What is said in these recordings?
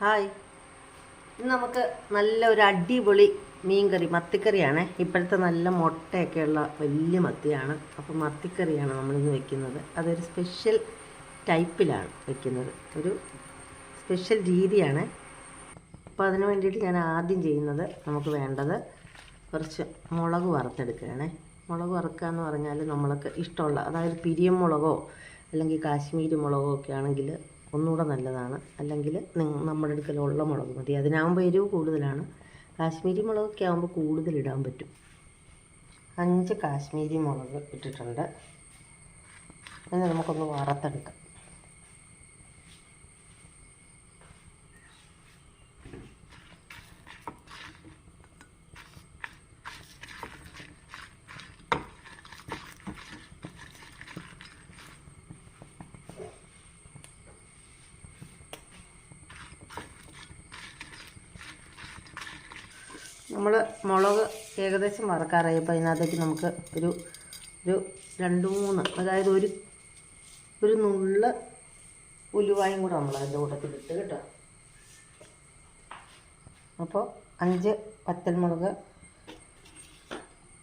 Hi. ഇന്ന് നമുക്ക് നല്ല ഒരു അടിപൊളി മീൻകറി മത്തിക്കറിയാണ്. ഇപ്പോഴത്തെ നല്ല മുട്ടയൊക്കെയുള്ള വലിയ മത്തിയാണ്. അപ്പോൾ മത്തിക്കറിയാണ് നമ്മളിന്ന് വെക്കുന്നത്. അതൊരു സ്പെഷ്യൽ ടൈപ്പിലാണ് വെക്കുന്നത്. ഒരു സ്പെഷ്യൽ രീതിയാണ്. അപ്പോൾ അതിന് വേണ്ടിയിട്ട് ഞാൻ ആദ്യം ചെയ്യുന്നത് നമുക്ക് വേണ്ടത് കുറച്ച് മുളക് വറുത്തെടുക്കുകയാണേ. മുളക് വറുക്കുക എന്ന് പറഞ്ഞാൽ നമ്മൾക്ക് ഇഷ്ടമുള്ള അതായത് പിരിയം മുളകോ അല്ലെങ്കിൽ കാശ്മീരി മുളകോ ഒക്കെ ആണെങ്കിൽ ഒന്നുകൂടെ നല്ലതാണ്. അല്ലെങ്കിൽ നമ്മുടെ അടുക്കലുള്ള മുളക് മതി. അതിനാകുമ്പോൾ എരിവ് കൂടുതലാണ്. കാശ്മീരി മുളകൊക്കെ ആകുമ്പോൾ കൂടുതൽ ഇടാൻ പറ്റും. അഞ്ച് കാശ്മീരി മുളക് ഇട്ടിട്ടുണ്ട്. ഇനി നമുക്കൊന്ന് വറുത്തെടുക്കാം. നമ്മൾ മുളക് ഏകദേശം വറക്കാറായപ്പോൾ അതിനകത്തേക്ക് നമുക്ക് ഒരു ഒരു രണ്ട് മൂന്ന് അതായത് ഒരു ഒരു നുള്ള ഉലുവായും കൂടെ നമ്മൾ അതിന്റെ കൂട്ടത്തിൽ ഇട്ട് കേട്ടോ. അപ്പോൾ അഞ്ച് പച്ചമുളക്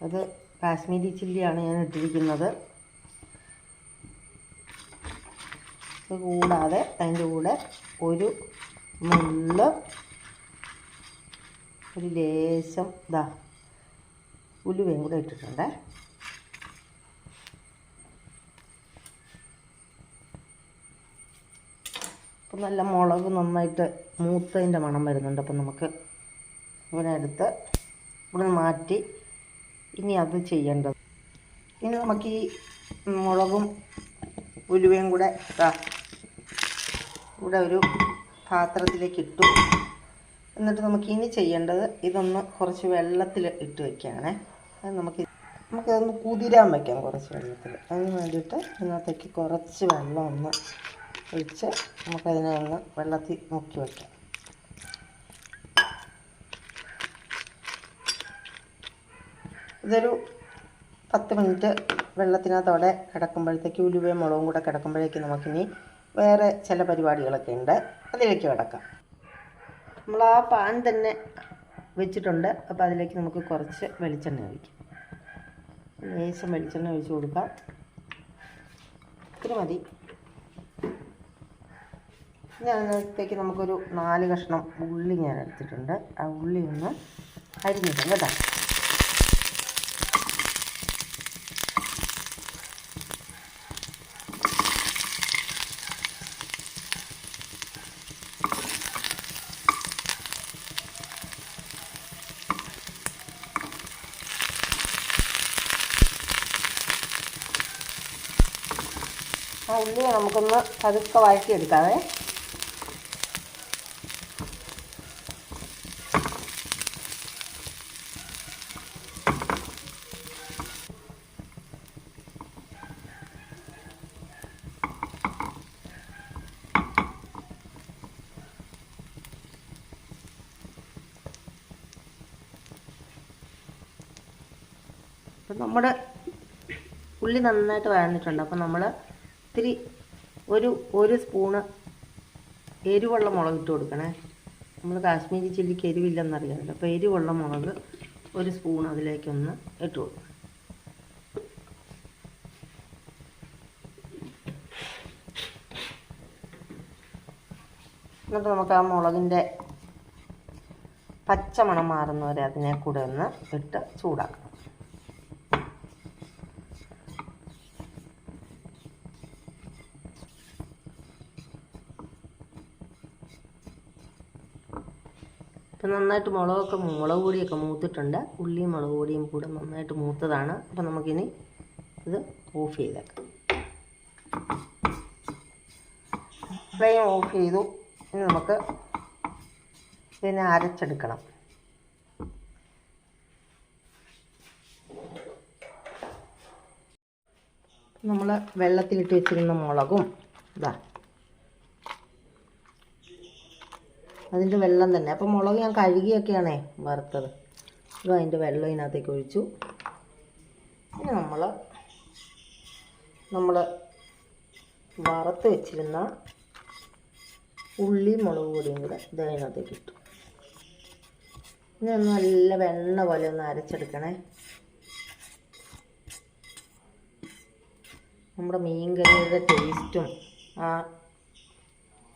അത് കാശ്മീരി ചില്ലിയാണ് ഞാൻ ഇട്ടിരിക്കുന്നത്. കൂടാതെ അതിന്റെ കൂടെ ഒരു നുള്ള് ഒരു ലേശം ഇതാ ഉലുവയും കൂടെ ഇട്ടിട്ടുണ്ടേ. അപ്പം നല്ല മുളക് നന്നായിട്ട് മൂത്തതിന്റെ മണം വരുന്നുണ്ട്. അപ്പം നമുക്ക് ഇവിടെ എടുത്ത് ഇവിടെ മാറ്റി ഇനി അത് ചെയ്യേണ്ടത്. ഇനി നമുക്ക് ഈ മുളകും ഉലുവയും കൂടെ ഇവിടെ ഒരു പാത്രത്തിലേക്ക് ഇട്ടു. എന്നിട്ട് നമുക്ക് ഇനി ചെയ്യേണ്ടത് ഇതൊന്ന് കുറച്ച് വെള്ളത്തിൽ ഇട്ട് വെക്കുകയാണേ. അത് നമുക്ക് നമുക്കതൊന്ന് കുതിരാൻ വയ്ക്കാം കുറച്ച് വെള്ളത്തിൽ. അതിന് വേണ്ടിയിട്ട് ഇതിനകത്തേക്ക് കുറച്ച് വെള്ളം ഒന്ന് ഒഴിച്ച് നമുക്കതിനെ ഒന്ന് വെള്ളത്തിൽ മുക്കി വയ്ക്കാം ഇതൊരു പത്ത് മിനിറ്റ് വെള്ളത്തിനകത്തോടെ കിടക്കുമ്പോഴത്തേക്ക് ഉലുവയും മുളകും കൂടെ കിടക്കുമ്പോഴേക്കും നമുക്കിനി വേറെ ചില പരിപാടികളൊക്കെ ഉണ്ട്. അതിലേക്ക് കിടക്കാം. നമ്മൾ ആ പാൻ തന്നെ വെച്ചിട്ടുണ്ട്. അപ്പോൾ അതിലേക്ക് നമുക്ക് കുറച്ച് വെളിച്ചെണ്ണ ഒഴിക്കാം. ലേശം വെളിച്ചെണ്ണ ഒഴിച്ച് കൊടുക്കാം. ഇത്ര മതി. ഇനി അതിനകത്തേക്ക് നമുക്കൊരു നാല് കഷ്ണം ഉള്ളി ഞാൻ എടുത്തിട്ടുണ്ട്. ആ ഉള്ളി ഒന്ന് അരിഞ്ഞിടും കേട്ടോ. ആ ഉള്ളി നമുക്കൊന്ന് പതുക്കെ വഴറ്റിയെടുക്കാവേ. അപ്പം നമ്മുടെ ഉള്ളി നന്നായിട്ട് വഴന്നിട്ടുണ്ട്. അപ്പം നമ്മൾ ഇത്തിരി ഒരു ഒരു സ്പൂണ് എരിവുള്ള മുളക് ഇട്ട് കൊടുക്കണേ. നമ്മൾ കാശ്മീരി ചില്ലിക്ക് എരിവില്ലെന്നറിയാമല്ലോ. അപ്പോൾ എരിവുള്ള മുളക് ഒരു സ്പൂൺ അതിലേക്കൊന്ന് ഇട്ട് കൊടുക്കണം. എന്നിട്ട് നമുക്ക് ആ മുളകിന്റെ പച്ചമണം മാറുന്നവരെ അതിനെ കൂടെ ഒന്ന് ഇട്ട് ചൂടാക്കണം ഇപ്പം നന്നായിട്ട് മുളകൊക്കെ മുളക് പൊടിയൊക്കെ മൂത്തിട്ടുണ്ട്. ഉള്ളിയും മുളക് പൊടിയും കൂടെ നന്നായിട്ട് മൂത്തതാണ്. അപ്പം നമുക്കിനി ഇത് ഓഫ് ചെയ്തേക്കാം. ഫ്ലെയിം ഓഫ് ചെയ്തു. ഇനി നമുക്ക് പിന്നെ അരച്ചെടുക്കണം. നമ്മൾ വെള്ളത്തിലിട്ട് വെച്ചിരുന്ന മുളകും ഇതാ അതിന്റെ വെള്ളം തന്നെ. അപ്പോൾ മുളക് ഞാൻ കഴുകിയൊക്കെയാണേ വറുത്തത്. ഇത് അതിന്റെ വെള്ളം ഇതിനകത്തേക്ക് ഒഴിച്ചു. ഇനി നമ്മൾ നമ്മൾ വറുത്ത് വെച്ചിരുന്ന ഉള്ളി മുളക് പൊടിയും കൂടെ ഇതിനകത്തേക്ക് ഇട്ടു. ഇനി ഒന്ന് നല്ല വെണ്ണ പോലെ ഒന്ന് അരച്ചെടുക്കണേ. നമ്മുടെ മീൻകറിയുടെ ടേസ്റ്റും ആ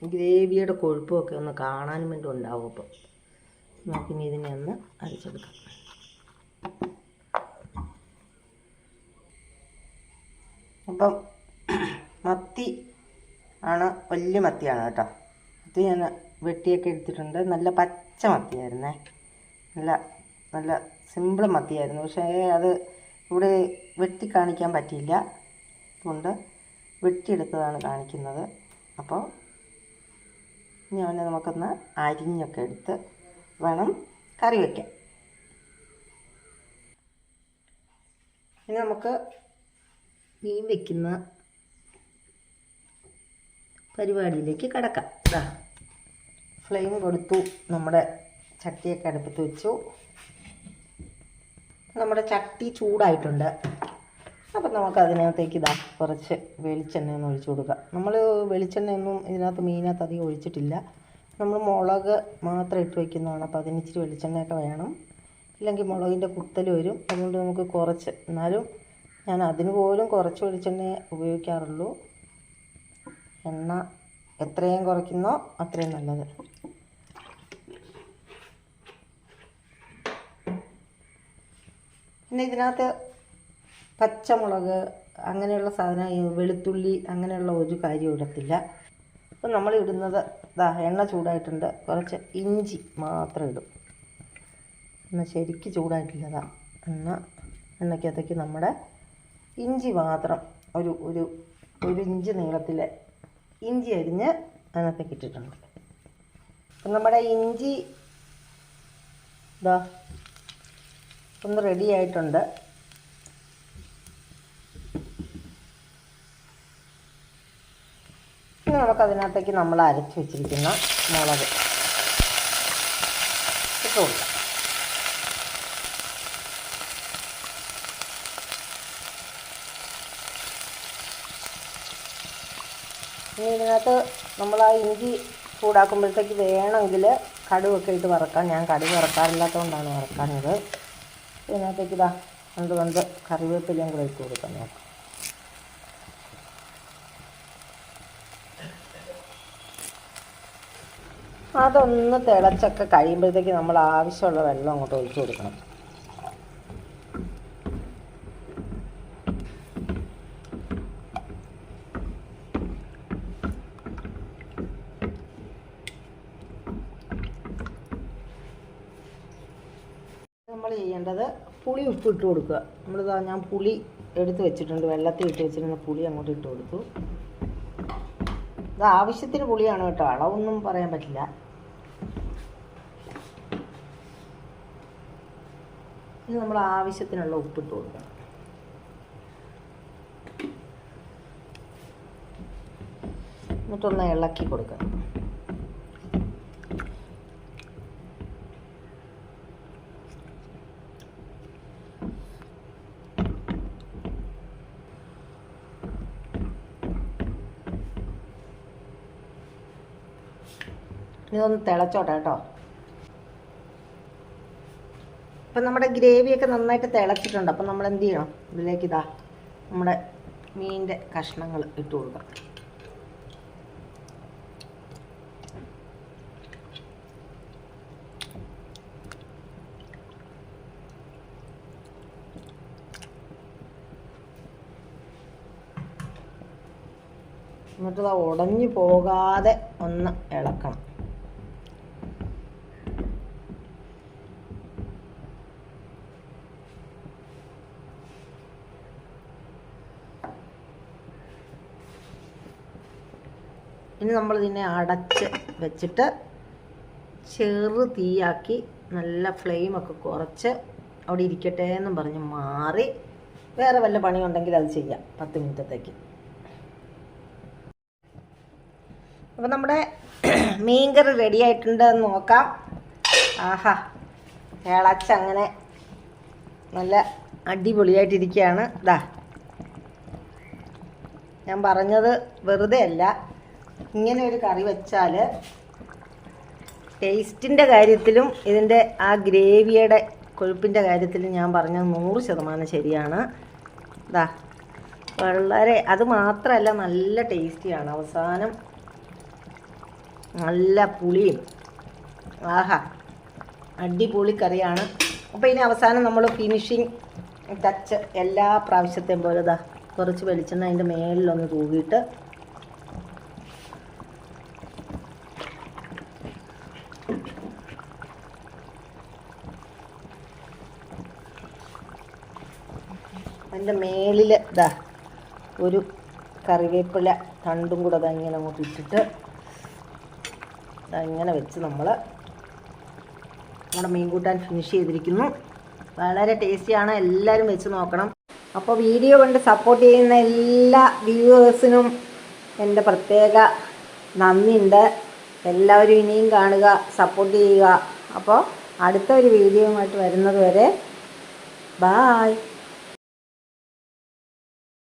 ഗ്രേവിയുടെ കൊഴുപ്പുമൊക്കെ ഒന്ന് കാണാൻ വേണ്ടി ഉണ്ടാവും അപ്പം. നമുക്കിനി ഇതിനെ ഒന്ന് അരച്ചെടുക്കാം. അപ്പം മത്തി ആണ് വലിയ മത്തിയാണ് കേട്ടോ. മത്തി ഞാൻ വെട്ടിയൊക്കെ എടുത്തിട്ടുണ്ട്. നല്ല പച്ച മത്തിയായിരുന്നേ. നല്ല നല്ല സിമ്പിൾ മത്തിയായിരുന്നു. പക്ഷേ അത് ഇവിടെ വെട്ടി കാണിക്കാൻ പറ്റിയില്ല. അതുകൊണ്ട് വെട്ടിയെടുത്തതാണ് കാണിക്കുന്നത്. അപ്പോൾ ഇനി അവനെ നമുക്കൊന്ന് അരിഞ്ഞൊക്കെ എടുത്ത് വേണം കറി വയ്ക്കാൻ ഇനി നമുക്ക് മീൻ വയ്ക്കുന്ന പരിപാടിയിലേക്ക് കിടക്കാം. ഇതാ ഫ്ലെയിം കൊടുത്തു. നമ്മുടെ ചട്ടിയൊക്കെ അടുപ്പത്ത് വെച്ചു. നമ്മുടെ ചട്ടി ചൂടായിട്ടുണ്ട്. അപ്പം നമുക്ക് അതിനകത്തേക്ക് ഇതാ കുറച്ച് വെളിച്ചെണ്ണ ഒന്ന് ഒഴിച്ചു കൊടുക്കാം. നമ്മൾ വെളിച്ചെണ്ണയൊന്നും ഇതിനകത്ത് മീനകത്ത് അധികം ഒഴിച്ചിട്ടില്ല. നമ്മൾ മുളക് മാത്രം ഇട്ട് വയ്ക്കുന്നതാണ് അപ്പോൾ അതിന് ഇച്ചിരി വെളിച്ചെണ്ണയൊക്കെ വേണം. ഇല്ലെങ്കിൽ മുളകിന്റെ കുത്തൽ വരും. അതുകൊണ്ട് നമുക്ക് കുറച്ച്. എന്നാലും ഞാൻ അതിന് പോലും കുറച്ച് വെളിച്ചെണ്ണ ഉപയോഗിക്കാറുള്ളൂ. എണ്ണ എത്രയും കുറയ്ക്കുന്നോ അത്രയും നല്ലത്. പിന്നെ ഇതിനകത്ത് പച്ചമുളക് അങ്ങനെയുള്ള സാധനം വെളുത്തുള്ളി അങ്ങനെയുള്ള ഒരു കാര്യം ഇടത്തില്ല. അപ്പം നമ്മൾ ഇടുന്നത് ഇതാ എണ്ണ ചൂടായിട്ടുണ്ട്. കുറച്ച് ഇഞ്ചി മാത്രം ഇടും. എന്നാൽ ശരിക്ക് ചൂടായിട്ടില്ലതാ എണ്ണ എണ്ണയ്ക്കകത്തേക്ക് നമ്മുടെ ഇഞ്ചി മാത്രം ഒരു ഒരു ഒരു ഇഞ്ച് നീളത്തിൽ ഇഞ്ചി അരിഞ്ഞ് അതിനകത്തേക്ക് ഇട്ടിട്ടുണ്ട്. അപ്പം നമ്മുടെ ഇഞ്ചി ഇതാ ഒന്ന് റെഡി ആയിട്ടുണ്ട്. ഇനി നമുക്ക് അതിനകത്തേക്ക് നമ്മൾ അരച്ച് വെച്ചിരിക്കുന്ന മുളക് ഇട്ട് ഇനി ഇതിനകത്ത് നമ്മൾ ആ ഇഞ്ചി ചൂടാക്കുമ്പോഴത്തേക്ക് വേണമെങ്കിൽ കടുവൊക്കെ ഇട്ട് വറക്കാം. ഞാൻ കടുവ് വറക്കാറില്ലാത്തതുകൊണ്ടാണ് വറക്കാനത് ഇതിനകത്തേക്ക് ഇതാ രണ്ട് കൊണ്ട് കറിവേപ്പിലയും കൂടെ ഇട്ട് കൊടുക്കാം. നോക്കാം. അതൊന്ന് തിളച്ചൊക്കെ കഴിയുമ്പോഴത്തേക്ക് നമ്മൾ ആവശ്യമുള്ള വെള്ളം അങ്ങോട്ട് ഒഴിച്ചു കൊടുക്കണം. നമ്മൾ ചെയ്യേണ്ടത് പുളി ഉപ്പ് ഇട്ട് കൊടുക്കുക. നമ്മളിതാ ഞാൻ പുളി എടുത്ത് വെച്ചിട്ടുണ്ട് വെള്ളത്തിൽ ഇട്ട് വെച്ചിരുന്ന പുളി അങ്ങോട്ട് ഇട്ട് കൊടുത്തു. ഇത് ആവശ്യത്തിന് പുളിയാണ് കേട്ടോ. അളവൊന്നും പറയാൻ പറ്റില്ല. ഇത് നമ്മൾ ആവശ്യത്തിനുള്ള ഉപ്പിട്ട് കൊടുക്കണം. എന്നിട്ടൊന്ന് ഇളക്കി കൊടുക്കണം. ഇതൊന്ന് തിളച്ചോട്ടെ കേട്ടോ. അപ്പം നമ്മുടെ ഗ്രേവിയൊക്കെ നന്നായിട്ട് തിളച്ചിട്ടുണ്ട്. അപ്പം നമ്മൾ എന്ത് ചെയ്യണം? ഇതിലേക്ക് ഇതാ നമ്മുടെ മീനിന്റെ കഷ്ണങ്ങൾ ഇട്ട് കൊടുക്കാം. എന്നിട്ട് ഉടഞ്ഞു പോകാതെ ഒന്ന് ഇളക്കണം. ഇനി നമ്മൾ ഇതിനെ അടച്ച് വെച്ചിട്ട് ചെറു തീയാക്കി നല്ല ഫ്ലെയിമൊക്കെ കുറച്ച് അവിടെ ഇരിക്കട്ടെ എന്നും പറഞ്ഞ് മാറി വേറെ വല്ല പണിയുണ്ടെങ്കിൽ അത് ചെയ്യാം. പത്ത് മിനിറ്റത്തേക്ക്. അപ്പം നമ്മുടെ മീൻകറി റെഡി ആയിട്ടുണ്ട് എന്ന് നോക്കാം. ആഹാ അങ്ങനെ നല്ല അടിപൊളിയായിട്ടിരിക്കുകയാണ്. ഇതാ ഞാൻ പറഞ്ഞത് വെറുതെ അല്ല. ഇങ്ങനെ ഒരു കറി വെച്ചാൽ ടേസ്റ്റിന്റെ കാര്യത്തിലും ഇതിന്റെ ആ ഗ്രേവിയുടെ കൊഴുപ്പിന്റെ കാര്യത്തിലും ഞാൻ പറഞ്ഞത് നൂറ് ശതമാനം ശരിയാണ്. ഇതാ വളരെ അത് മാത്രമല്ല നല്ല ടേസ്റ്റിയാണ്. അവസാനം നല്ല പുളിയും. ആഹാ അടിപൊളി കറിയാണ്. അപ്പോൾ ഇനി അവസാനം നമ്മൾ ഫിനിഷിങ് ടച്ച് എല്ലാ പ്രാവശ്യത്തെയും പോലെ ഇതാ കുറച്ച് വെളിച്ചെണ്ണ അതിന്റെ മേളിലൊന്ന് തൂകിയിട്ട് അതിന്റെ മേളിൽ ഇതാ ഒരു കറിവേപ്പില തണ്ടും കൂടെ അതങ്ങനെ അങ്ങോട്ട് ഇട്ടിട്ട് അങ്ങനെ വെച്ച് നമ്മൾ നമ്മുടെ മീൻ കൂട്ടാൻ ഫിനിഷ് ചെയ്തിരിക്കുന്നു. വളരെ ടേസ്റ്റിയാണ് എല്ലാവരും വെച്ച് നോക്കണം. അപ്പോൾ വീഡിയോ കൊണ്ട് സപ്പോർട്ട് ചെയ്യുന്ന എല്ലാ വ്യൂവേഴ്സിനും എന്റെ പ്രത്യേക നന്ദിയുണ്ട്. എല്ലാവരും ഇനിയും കാണുക സപ്പോർട്ട് ചെയ്യുക. അപ്പോൾ അടുത്ത ഒരു വീഡിയോയുമായിട്ട് വരുന്നത് വരെ ബായ്